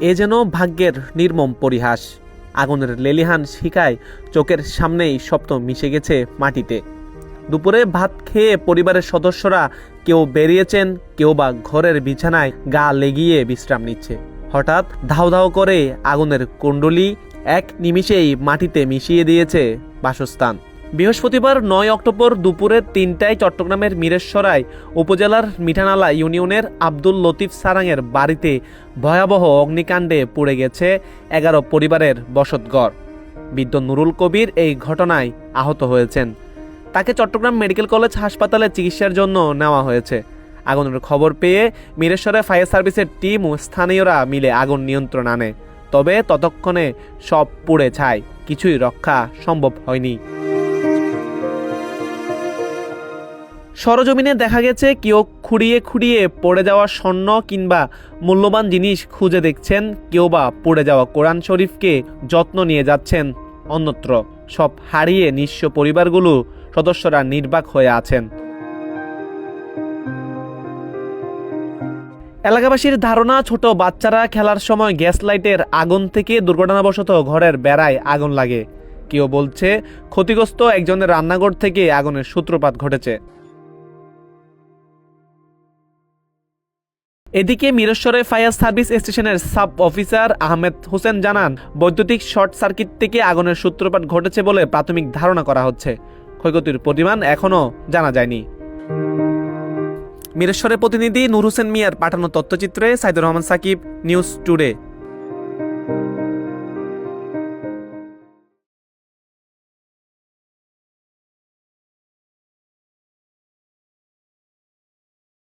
এ যেন ভাগ্যের নির্মম পরিহাস। আগুনের লেলিহান শিকায় চোখের সামনেই স্বপ্ন মিশে গেছে মাটিতে। দুপুরে ভাত খেয়ে পরিবারের সদস্যরা কেউ বেরিয়েছেন, কেউ বা ঘরের বিছানায় গা লেগিয়ে বিশ্রাম নিচ্ছে। হঠাৎ ধাও ধাও করে আগুনের কুণ্ডলি এক নিমিষেই মাটিতে মিশিয়ে দিয়েছে বাসস্থান। বৃহস্পতিবার নয় অক্টোবর দুপুরে তিনটায় চট্টগ্রামের মিরেশ্বরায় উপজেলার মিঠানালা ইউনিয়নের আব্দুল লতিফ সারাংয়ের বাড়িতে ভয়াবহ অগ্নিকাণ্ডে পুড়ে গেছে এগারো পরিবারের বসতঘর। বৃদ্ধ নুরুল কবির এই ঘটনায় আহত হয়েছেন। তাকে চট্টগ্রাম মেডিকেল কলেজ হাসপাতালে চিকিৎসার জন্য নেওয়া হয়েছে। আগুনের খবর পেয়ে মিরেশ্বরে ফায়ার সার্ভিসের টিম ও স্থানীয়রা মিলে আগুন নিয়ন্ত্রণ আনে। তবে ততক্ষণে সব পুড়ে ছায়। কিছুই রক্ষা সম্ভব হয়নি। সরজমিনে দেখা গেছে কেউ খুঁড়িয়ে খুঁড়িয়ে পড়ে যাওয়া স্বর্ণ কিংবা মূল্যবান জিনিস খুঁজে দেখছেন, কেউ বা পড়ে যাওয়া কোরআন শরীফকে যত্ন নিয়ে যাচ্ছেন। অন্যত্র সব হারিয়ে নিঃস্ব পরিবারগুলো সদস্যরা নির্বাক হয়ে আছেন। এলাকাবাসীর ধারণা, ছোট বাচ্চারা খেলার সময় গ্যাস লাইটের আগুন থেকে দুর্ঘটনাবশত ঘরের বেড়ায় আগুন লাগে। কেউ বলছে, ক্ষতিগ্রস্ত একজনের রান্নাঘর থেকে আগুনের সূত্রপাত ঘটেছে। এদিকে মিরেশ্বরে ফায়ার সার্ভিস স্টেশনের সাব অফিসার আহমেদ হোসেন জানান, বৈদ্যুতিক শর্ট সার্কিট থেকে আগুনের সূত্রপাত ঘটেছে বলে প্রাথমিক ধারণা করা হচ্ছে। ক্ষয়ক্ষতির পরিমাণ এখনও জানা যায়নি। মিরেশ্বরের প্রতিনিধি নূর হোসেন মিয়ার পাঠানো তথ্যচিত্রে সাইদুর রহমান সাকিব, নিউজ টুডে।